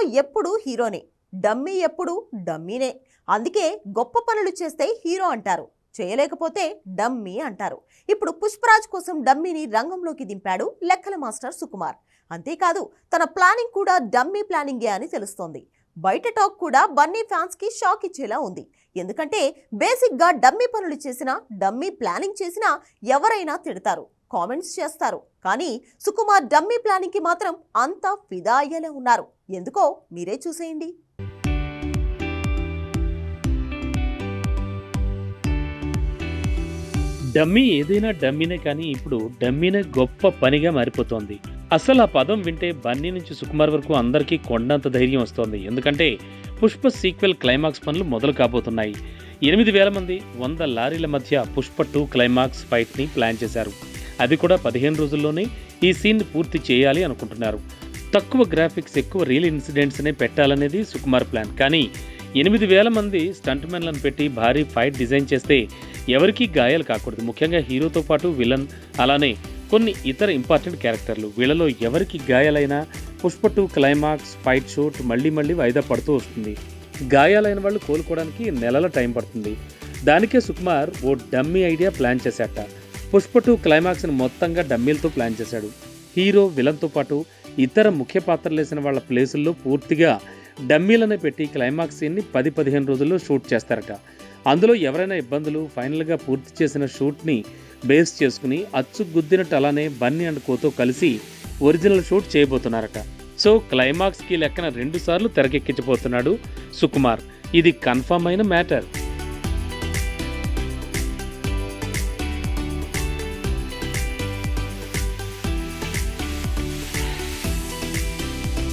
ఎప్పుడు హీరోనే. డమ్మీ ఎప్పుడు డమ్మీనే. అందుకే గొప్ప పనులు చేస్తే హీరో అంటారు. చేయలేకపోతే డమ్మీ అంటారు. ఇప్పుడు పుష్పరాజ్ కోసం డమ్మీని రంగంలోకి దింపాడు లెక్కల మాస్టర్ సుకుమార్. అంతేకాదు తన ప్లానింగ్ కూడా డమ్మీ ప్లానింగే అని తెలుస్తోంది. బయట టాక్ కూడా బన్నీ ఫ్యాన్స్కి షాక్ ఇచ్చేలా ఉంది. ఎందుకంటే బేసిక్గా డమ్మీ పనులు చేసినా డమ్మీ ప్లానింగ్ చేసినా ఎవరైనా తిడతారు కామెంట్స్ చేస్తారు. కానీ సుకుమార్ డమ్మీ ప్లానింగ్కి మాత్రం అంతా ఫిదా అయ్యేలా ఉన్నారు. ఎందుకో మీరే చూసేయండి. డమ్మీ ఏదైనా డమ్మీనే కానీ ఇప్పుడు డమ్మీనే గొప్ప పనిగా మారిపోతోంది. అసలు ఆ పదం వింటే బన్నీ నుంచి సుకుమార్ వరకు అందరికీ కొండంత ధైర్యం వస్తోంది. ఎందుకంటే పుష్ప సీక్వెల్ క్లైమాక్స్ పనులు మొదలు కాబోతున్నాయి. ఎనిమిది వేల మంది వంద లారీల మధ్య పుష్ప టూ క్లైమాక్స్ ఫైట్ని ప్లాన్ చేశారు. అది కూడా పదిహేను రోజుల్లోనే ఈ సీన్ పూర్తి చేయాలి అనుకుంటున్నారు. తక్కువ గ్రాఫిక్స్ ఎక్కువ రియల్ ఇన్సిడెంట్స్నే పెట్టాలనేది సుకుమార్ ప్లాన్. కానీ ఎనిమిది వేల మంది స్టంట్మెన్లను పెట్టి భారీ ఫైట్ డిజైన్ చేస్తే ఎవరికీ గాయాలు కాకూడదు. ముఖ్యంగా హీరోతో పాటు విలన్. అలానే కొన్ని ఇతర ఇంపార్టెంట్ క్యారెక్టర్లు. వీళ్ళలో ఎవరికి గాయాలైనా Pushpa two climax fight shoot మళ్ళీ మళ్ళీ వాయిదా పడుతూ వస్తుంది. గాయాలైన వాళ్ళు కోలుకోవడానికి నెలల టైం పడుతుంది. దానికే సుకుమార్ ఓ డమ్మీ ఐడియా ప్లాన్ చేశాట. పుష్ప టూ క్లైమాక్స్ని మొత్తంగా డమ్మీలతో ప్లాన్ చేశాడు. హీరో విలన్తో పాటు ఇతర ముఖ్య పాత్రలు వేసిన వాళ్ళ ప్లేసుల్లో పూర్తిగా డమ్మీలనే పెట్టి క్లైమాక్స్ సీన్ని పది పదిహేను రోజుల్లో షూట్ చేస్తారట. అందులో ఎవరైనా ఇబ్బందులు ఫైనల్గా పూర్తి చేసిన షూట్ని బేస్ చేసుకుని అచ్చు గుద్దినట్టు అలానే బన్నీ అండ్ కోతో కలిసి ఒరిజినల్ షూట్ చేయబోతున్నారట. సో క్లైమాక్స్కి లెక్కన రెండు సార్లు తెరకెక్కించబోతున్నాడు సుకుమార్. ఇది కన్ఫర్మ్ అయిన మ్యాటర్.